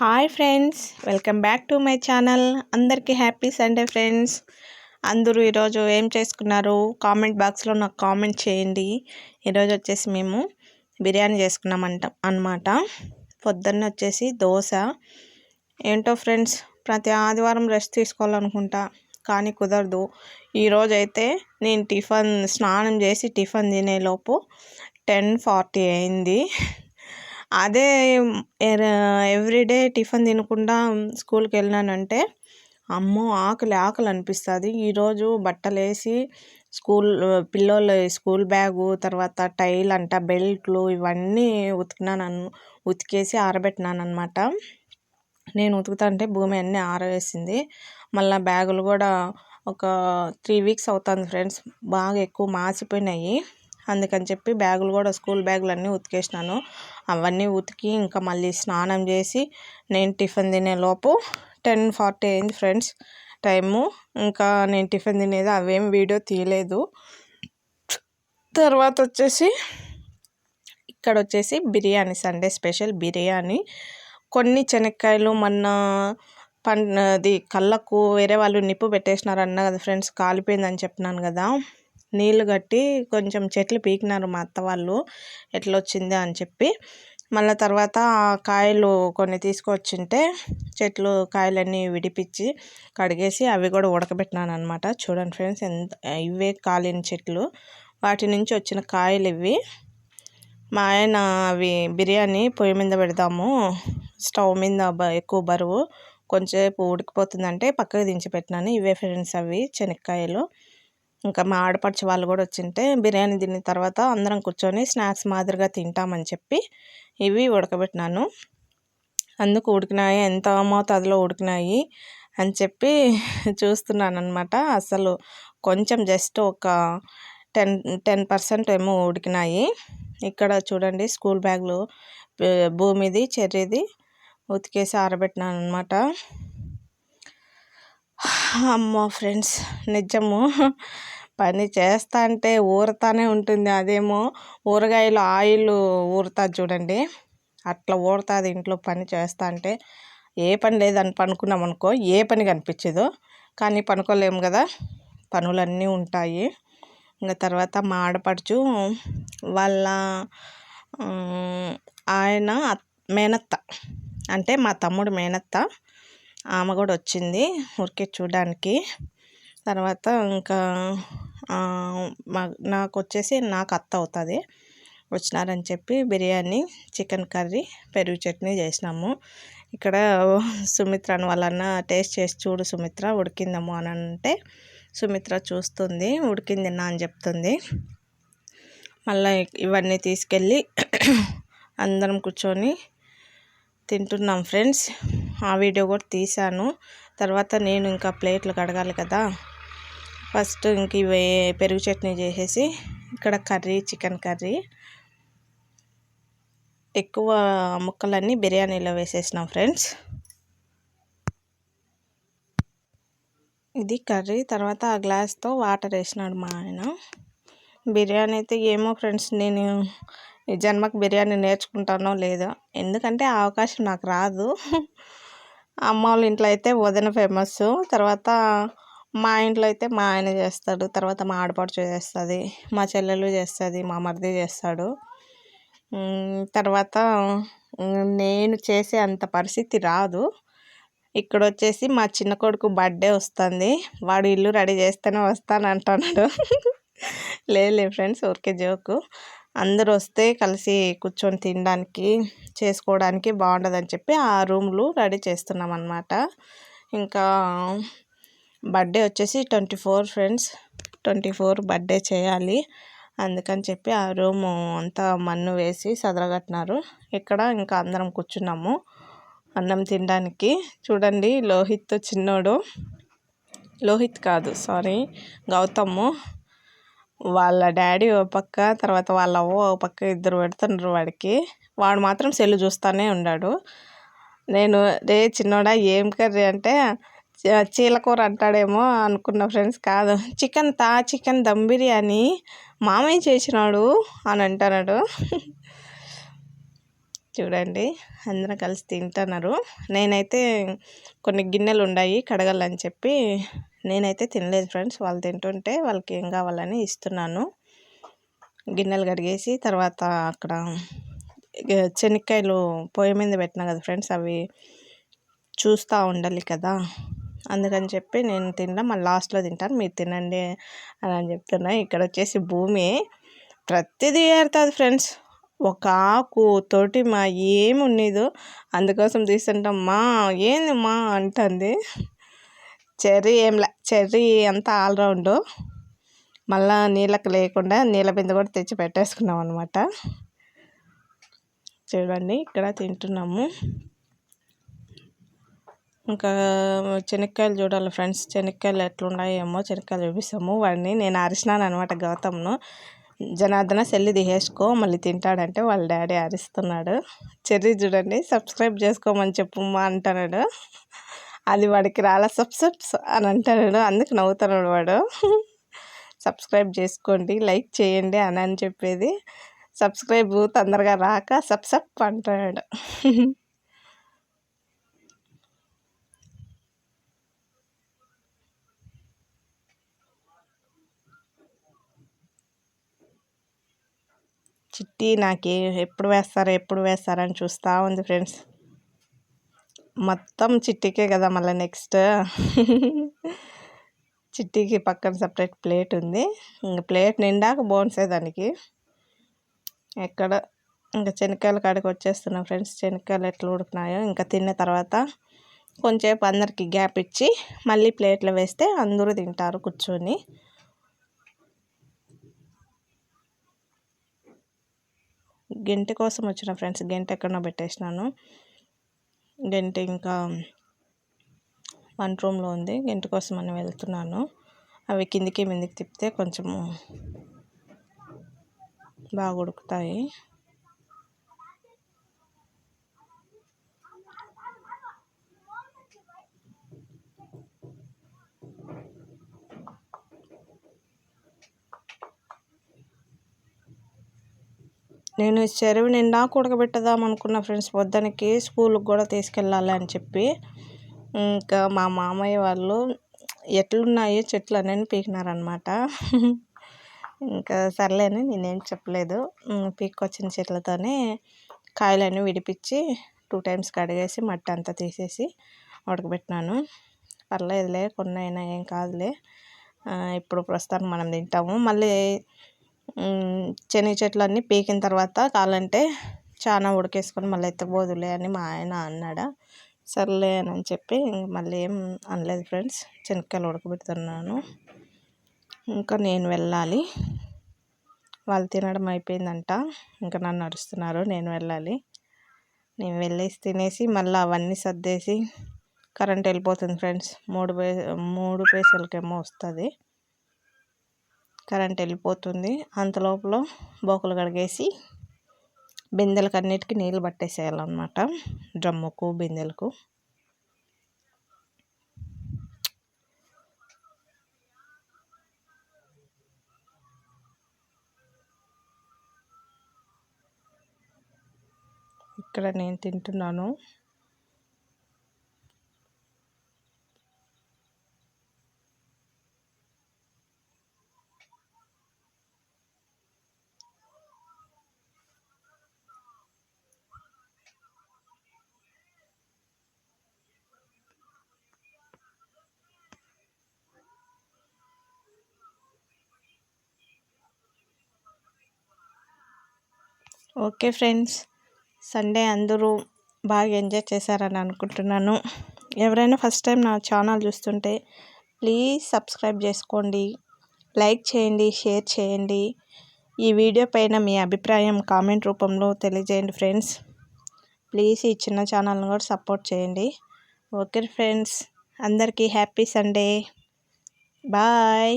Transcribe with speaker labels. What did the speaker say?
Speaker 1: Hi friends welcome back to my channel అందరికీ happy Sunday friends అందరూ ఈరోజు ఏం చేసుకున్నారు? కామెంట్ బాక్స్లో నాకు కామెంట్ చేయండి. ఈరోజు వచ్చేసి మేము బిర్యానీ చేసుకున్నామంట అనమాట పొద్దున్న వచ్చేసి దోశ. ఏంటో ఫ్రెండ్స్ ప్రతి ఆదివారం రెస్ట్ తీసుకోవాలనుకుంటా కానీ కుదరదు. ఈరోజు అయితే నేను టిఫన్ స్నానం చేసి టిఫిన్ తినేలోపు టెన్ ఫార్టీ అయింది. అదే ఎవ్రీడే టిఫిన్ తినకుండా స్కూల్కి వెళ్ళినానంటే అమ్మో ఆకలి ఆకలి అనిపిస్తుంది. ఈరోజు బట్టలు వేసి స్కూల్ పిల్లోళ్ళ స్కూల్ బ్యాగు తర్వాత టైల్ అంట బెల్ట్లు ఇవన్నీ ఉతికినాను ఉతికేసి ఆరబెట్టినాను అనమాట నేను ఉతుకుతుంటే భూమి అన్నీ ఆరవేసింది. మళ్ళీ బ్యాగులు కూడా ఒక త్రీ వీక్స్ అవుతుంది ఫ్రెండ్స్ బాగా ఎక్కువ మాసిపోయినాయి. అందుకని చెప్పి బ్యాగులు కూడా స్కూల్ బ్యాగులు అన్నీ ఉతికేసినాను. అవన్నీ ఉతికి ఇంకా మళ్ళీ స్నానం చేసి నేను టిఫిన్ తినేలోపు టెన్ ఫార్టీ అయింది ఫ్రెండ్స్ టైము. ఇంకా నేను టిఫిన్ తినేది అవేం వీడియో తీయలేదు. తర్వాత వచ్చేసి ఇక్కడ వచ్చేసి బిర్యానీ సండే స్పెషల్ బిర్యానీ. కొన్ని శనక్కాయలు మొన్న అది కళ్ళకు వేరే వాళ్ళు నిప్పు పెట్టేసినారు అన్న కదా ఫ్రెండ్స్ కాలిపోయిందని చెప్పినాను కదా. నీళ్ళు కట్టి కొంచెం చెట్లు పీకినారు మా అత్త వాళ్ళు. ఎట్లా వచ్చింది అని చెప్పి మళ్ళీ తర్వాత కాయలు కొన్ని తీసుకొచ్చింటే చెట్లు కాయలన్నీ విడిపించి కడిగేసి అవి కూడా ఉడకబెట్టినాను అనమాట చూడండి ఫ్రెండ్స్ ఎంత ఇవే కాలిన చెట్లు. వాటి నుంచి వచ్చిన కాయలు ఇవి. మా ఆయన అవి బిర్యానీ పొయ్యి మీద పెడదాము. స్టవ్ మీద ఎక్కువ బరువు. కొంచెంసేపు ఉడికిపోతుందంటే పక్కకు దించి పెట్టినాను. ఇవే ఫ్రెండ్స్ అవి శనక్కాయలు ఇంకా మా ఆడపడుచు వాళ్ళు కూడా వచ్చింటే బిర్యానీ తిన్న తర్వాత అందరం కూర్చొని స్నాక్స్ మాదిరిగా తింటామని చెప్పి ఇవి ఉడకబెట్టినాను. అందుకు ఉడికినాయి ఎంత మోతాదులో ఉడికినాయి అని చెప్పి చూస్తున్నాను అనమాట అసలు కొంచెం జస్ట్ ఒక టెన్ టెన్ పర్సెంట్ ఏమో ఉడికినాయి. ఇక్కడ చూడండి స్కూల్ బ్యాగ్లు భూమిది చెర్రీది ఉతికేసి ఆరబెట్టినాను అనమాట అమ్మో ఫ్రెండ్స్ నిజము. పని చేస్తా అంటే ఊరుతానే ఉంటుంది. అదేమో ఊరగాయలు ఆయిల్ ఊరుతుంది చూడండి. అట్లా ఊరుతుంది ఇంట్లో పని చేస్తంటే ఏ పని లేదని పనుకున్నాం అనుకో ఏ పని కనిపించదు. కానీ పనుకోలేము కదా. పనులన్నీ ఉంటాయి. ఇంకా తర్వాత మా ఆడపడుచు వాళ్ళ ఆయన మేనత్త. అంటే మా తమ్ముడు మేనత్త. ఆమె కూడా వచ్చింది ఊరికే చూడడానికి. తర్వాత ఇంకా నాకు వచ్చేసి నాకు అత్త అవుతుంది వచ్చినారని చెప్పి బిర్యానీ చికెన్ కర్రీ పెరుగు చట్నీ చేసినాము. ఇక్కడ సుమిత్ర వాళ్ళన్న టేస్ట్ చేసి చూడు సుమిత్ర ఉడికిందము అని అంటే సుమిత్ర చూస్తుంది ఉడికింది నా అని చెప్తుంది. మళ్ళీ ఇవన్నీ తీసుకెళ్ళి అందరం కూర్చొని తింటున్నాం ఫ్రెండ్స్. ఆ వీడియో కూడా తీశాను. తర్వాత నేను ఇంకా ప్లేట్లు కడగాలి కదా. ఫస్ట్ ఇంక ఇవి పెరుగు చట్నీ చేసేసి ఇక్కడ కర్రీ చికెన్ కర్రీ. ఎక్కువ ముక్కలన్నీ బిర్యానీలో వేసేసినాం ఫ్రెండ్స్. ఇది కర్రీ తర్వాత ఆ గ్లాస్తో వాటర్ వేసినాడు మా ఆయన. బిర్యానీ అయితే ఏమో ఫ్రెండ్స్ నేను ఈ జన్మకు బిర్యానీ నేర్చుకుంటానో లేదో. ఎందుకంటే ఆ అవకాశం నాకు రాదు. అమ్మ వాళ్ళ ఇంట్లో అయితే వదిన ఫేమస్ తర్వాత మా ఇంట్లో అయితే మా ఆయన చేస్తాడు తర్వాత మా ఆడపడుచు చేస్తుంది మా చెల్లెలు చేస్తుంది మా మరిది చేస్తాడు. తర్వాత నేను చేసే అంత పరిస్థితి రాదు. ఇక్కడ వచ్చేసి మా చిన్న కొడుకు బర్త్డే వస్తుంది వాడు ఇల్లు రెడీ చేస్తేనే వస్తాను అంటున్నాడు. లేదు ఫ్రెండ్స్ ఊరికే జోకు. అందరూ వస్తే కలిసి కూర్చొని తినడానికి చేసుకోవడానికి బాగుంటుందని చెప్పి ఆ రూమ్లు రెడీ చేస్తున్నాం అనమాట ఇంకా బర్త్డే వచ్చేసి twenty four friends. Twenty four birthday చేయాలి. అందుకని చెప్పి ఆ రూమ్ అంతా మన్ను వేసి సదరగట్టినారు. ఇక్కడ ఇంకా అందరం కూర్చున్నాము అన్నం తినడానికి. చూడండి లోహిత్ చిన్నోడు. లోహిత్ కాదు సారీ గౌతము. వాళ్ళ డాడీ ఓ పక్క తర్వాత వాళ్ళ అవ్వ ఓ పక్క ఇద్దరు పెడుతున్నారు వాడికి. వాడు మాత్రం సెల్లు చూస్తూనే ఉన్నాడు నేను రే చిన్నోడా ఏం కర్రీ అంటే చీలకూర అంటాడేమో అనుకున్న ఫ్రెండ్స్ కాదు. చికెన్ తా చికెన్ దమ్ బిర్యానీ మామయ్య చేసినాడు అని అంటున్నాడు చూడండి అందరం కలిసి తింటున్నారు. నేనైతే కొన్ని గిన్నెలు ఉన్నాయి కడగాలని చెప్పి నేనైతే తినలేదు ఫ్రెండ్స్. వాళ్ళు తింటుంటే వాళ్ళకి ఏం కావాలని ఇస్తున్నాను. గిన్నెలు కడిగేసి తర్వాత అక్కడ శనక్కాయలు పొయ్యి మీద పెట్టినా కదా ఫ్రెండ్స్ అవి చూస్తూ ఉండాలి కదా. అందుకని చెప్పి నేను తినడం మళ్ళీ లాస్ట్లో తింటాను మీరు తినండి అని అని చెప్తున్నా. ఇక్కడ వచ్చేసి భూమి. ప్రతిదీ ఏరుతుంది ఫ్రెండ్స్. ఒక ఆకు తోటి మా ఏమి ఉండేదు అందుకోసం తీసుకుంటాం మా ఏంది మా అంటుంది. చెర్రీ ఏంలా చెర్రీ అంతా ఆల్రౌండ్ మళ్ళా నీళ్ళకి లేకుండా నీళ్ళ బిందె కూడా తెచ్చి పెట్టేసుకున్నాం అనమాట చూడండి ఇక్కడ తింటున్నాము. ఇంకా శనక్కాయలు చూడాలి ఫ్రెండ్స్. శనక్కాయలు ఎట్లున్నాయేమో శనక్కాయలు చూపిస్తాము. వాడిని నేను అరిసినాను అనమాట గౌతమ్ను. జనార్దన సెల్లి దిహేసుకో మళ్ళీ తింటాడంటే వాళ్ళ డాడీ అరిస్తున్నాడు. చెర్రీ చూడండి సబ్స్క్రైబ్ చేసుకోమని చెప్పమ్మా అంటున్నాడు అది వాడికి రాలా సబ్సబ్స్ అని అంటున్నాడు అందుకు నవ్వుతున్నాడు వాడు. సబ్స్క్రైబ్ చేసుకోండి లైక్ చేయండి అని అని చెప్పేది. సబ్స్క్రైబ్ తొందరగా రాక సబ్సప్ అంటున్నాడు చిట్టి నాకు ఎప్పుడు వేస్తారు ఎప్పుడు వేస్తారని చూస్తూ ఉంది ఫ్రెండ్స్. మొత్తం చిట్టికే కదా మళ్ళీ నెక్స్ట్. చిట్టికి పక్కన సపరేట్ ప్లేట్ ఉంది. ఇంకా ప్లేట్ నిండాక బోన్సే దానికి. ఎక్కడ ఇంకా శనక్కాయల కాడికి వచ్చేస్తున్నాం ఫ్రెండ్స్. శనక్కాయలు ఎట్లా ఉడుకున్నాయో ఇంకా తిన్న తర్వాత కొంచెంసేపు అందరికి గ్యాప్ ఇచ్చి మళ్ళీ ప్లేట్లో వేస్తే అందరూ తింటారు కూర్చొని. గెంట కోసం వచ్చిన ఫ్రెండ్స్ గెంట ఎక్కడో పెట్టేసినాను. గెంట ఇంకా వన్ రూమ్లో ఉంది. గెంట కోసం అని వెళ్తున్నాను. అవి కిందికి మిందికి తిప్పితే కొంచెము బాగా ఉడుకుతాయి. నేను చెరువు నిండా ఉడకబెట్టదాం అనుకున్న ఫ్రెండ్స్ పొద్దునకి స్కూల్కి కూడా తీసుకెళ్ళాలి అని చెప్పి ఇంకా మా మామయ్య వాళ్ళు ఎట్లున్నాయో చెట్లు అని పీకినారనమాట ఇంకా సర్లేని నేనేం చెప్పలేదు. పీక్కొచ్చిన చెట్లతోనే కాయలన్నీ విడిపించి టూ టైమ్స్ కడిగేసి మట్టి అంతా తీసేసి ఉడకబెట్టినాను. పర్లేదులే కొన్ని అయినా ఏం కాదులే. ఇప్పుడు ప్రస్తుతానికి మనం తింటాము. మళ్ళీ శనగ చెట్లు అన్నీ పీకిన తర్వాత కావాలంటే చాలా ఉడకేసుకొని మళ్ళీ ఎత్తబోదులే అని మా ఆయన అన్నాడు. సర్లే అని చెప్పి మళ్ళీ ఏం అనలేదు ఫ్రెండ్స్ శనక్కాయలు ఉడకబెడుతున్నాను. ఇంకా నేను వెళ్ళాలి. వాళ్ళు తినడం అయిపోయిందంట. ఇంకా నన్ను నడుస్తున్నారు నేను వెళ్ళాలి. నేను వెళ్ళేసి తినేసి మళ్ళీ అవన్నీ సర్దేసి కరెంట్ వెళ్ళిపోతుంది ఫ్రెండ్స్. మూడు పే మూడు పైసలకేమో వస్తుంది. కరెంట్ వెళ్ళిపోతుంది. అంతలోపల బోకలు కడిగేసి బిందెలకు అన్నిటికీ నీళ్ళు పట్టేసేయాలన్నమాట. డ్రమ్ముకు బిందెలకు. ఇక్కడ నేను తింటున్నాను. Okay friends. సండే అందరూ బాగా ఎంజాయ్ చేశారని అనుకుంటున్నాను. ఎవరైనా ఫస్ట్ టైం నా ఛానల్ చూస్తుంటే ప్లీజ్ సబ్స్క్రైబ్ చేసుకోండి. లైక్ చేయండి షేర్ చేయండి. ఈ వీడియో పైన మీ అభిప్రాయం కామెంట్ రూపంలో తెలియజేయండి ఫ్రెండ్స్. ప్లీజ్ ఈ చిన్న ఛానల్ని కూడా సపోర్ట్ చేయండి. Okay friends. అందరికీ హ్యాపీ సండే. బాయ్.